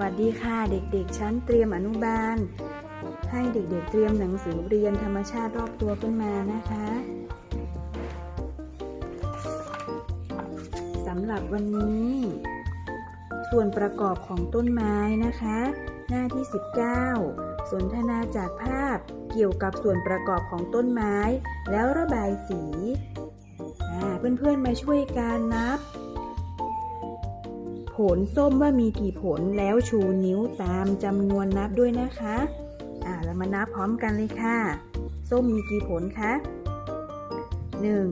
วัสดีค่ะเด็กๆ ชั้นเตรียมอนุบาล ให้เด็กๆเตรียมหนังสือเรียนธรรมชาติรอบตัวขึ้นมานะคะสำหรับวันนี้ ส่วนประกอบของต้นไม้นะคะ หน้าที่ 19 สนทนาจากภาพเกี่ยวกับส่วนประกอบของต้นไม้ แล้วระบายสีเพื่อนๆมาช่วยกันนับ ผลส้มว่ามีกี่ผลแล้วชูนิ้วตามจำนวนนับด้วยนะคะ อ่าเรามานับพร้อมกันเลยค่ะ ส้มมีกี่ผลคะหนึ่ง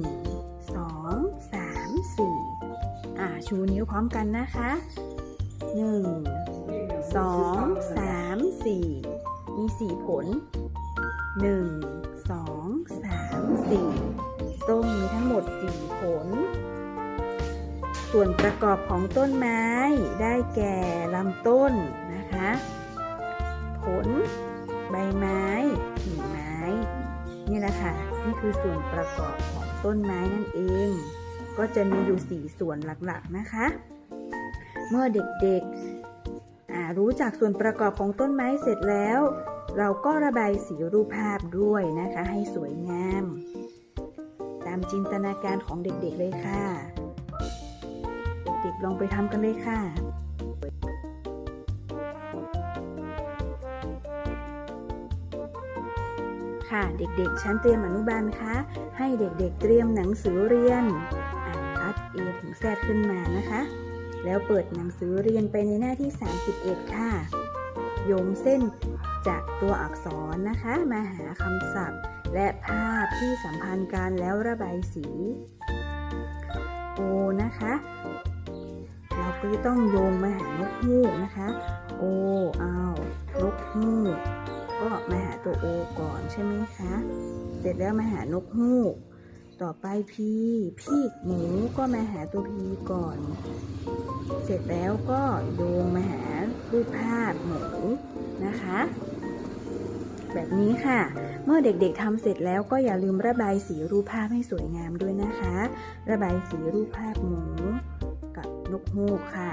สองสามสี่อ่าชูนิ้วพร้อมกันนะคะหนึ่งสองสามสี่มีสี่ผลหนึ่งสองสามสี่ส้มมีทั้งหมดสี่ผล ส่วนประกอบของต้นไม้ได้แก่ลำต้นนะคะ ผล ใบไม้กิ่งไม้ นี่แหละค่ะ นี่คือส่วนประกอบของต้นไม้นั่นเอง ก็จะมีอยู่ 4 ส่วนหลักๆนะคะ เมื่อเด็กๆรู้จักส่วนประกอบของต้นไม้เสร็จแล้ว เราก็ระบายสีรูปภาพด้วยนะคะ ให้สวยงาม ตามจินตนาการของเด็กๆเลยค่ะ ด็กๆ ลองไปทำกันเลยค่ะค่ะเด็กๆ ชั้นเตรียมอนุบาลคะ ให้เด็กๆ เตรียมหนังสือเรียน อ่านคัด A ถึง Z ขึ้นมานะคะ แล้วเปิดหนังสือเรียนไปในหน้าที่ 31 ค่ะ โยงเส้นจากตัวอักษรนะคะ มาหาคำศัพท์ และภาพที่สัมพันธ์กันแล้วระบายสี O นะคะ ก็จะต้องโยงมาหานกฮูกนะคะ O เอานกฮูกก็มาหาตัว O ก่อนใช่ไหมคะ เสร็จแล้วมาหานกฮูก ต่อไป P พีกหมูก็มาหาตัว P ก่อน เสร็จแล้วก็โยงมาหารูปภาพหมูนะคะ แบบนี้ค่ะ เมื่อเด็กๆทำเสร็จแล้วก็อย่าลืมระบายสีรูปภาพให้สวยงามด้วยนะคะ ระบายสีรูปภาพหมู นกฮูกค่ะ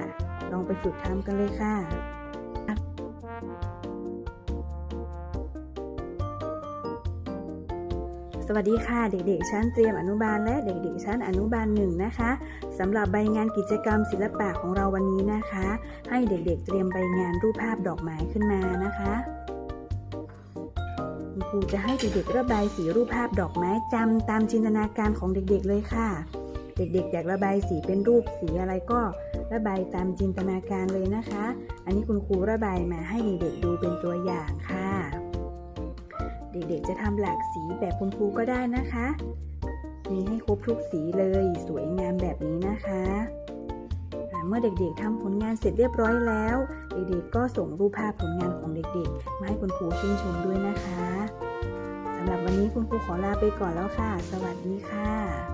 ลองไปฝึกทำกันเลยค่ะสวัสดีค่ะเด็กๆชั้นเตรียมอนุบาลและเด็กๆชั้นอนุบาลหนึ่งนะคะสำหรับใบงานกิจกรรมศิลปะของเราวันนี้นะคะ ให้เด็กๆเตรียมใบงานรูปภาพดอกไม้ขึ้นมานะคะคุณครูจะให้เด็กๆระบายสีรูปภาพดอกไม้จำตามจินตนาการของเด็กๆเลยค่ะ เด็กๆอยากระบายสีเป็นรูปสีอะไรก็ระบายตามจินตนาการเลยนะคะ อันนี้คุณครูระบายมาให้เด็กๆดูเป็นตัวอย่างค่ะ เด็กๆจะทำหลากสีแบบคุณครูก็ได้นะคะ มีให้ครบทุกสีเลยสวยงามแบบนี้นะคะเมื่อเด็กๆทำผลงานเสร็จเรียบร้อยแล้ว เด็กๆก็ส่งรูปภาพผลงานของเด็กๆ มาให้คุณครูชื่นชมด้วยนะคะสำหรับวันนี้คุณครูขอลาไปก่อนแล้วค่ะ สวัสดีค่ะ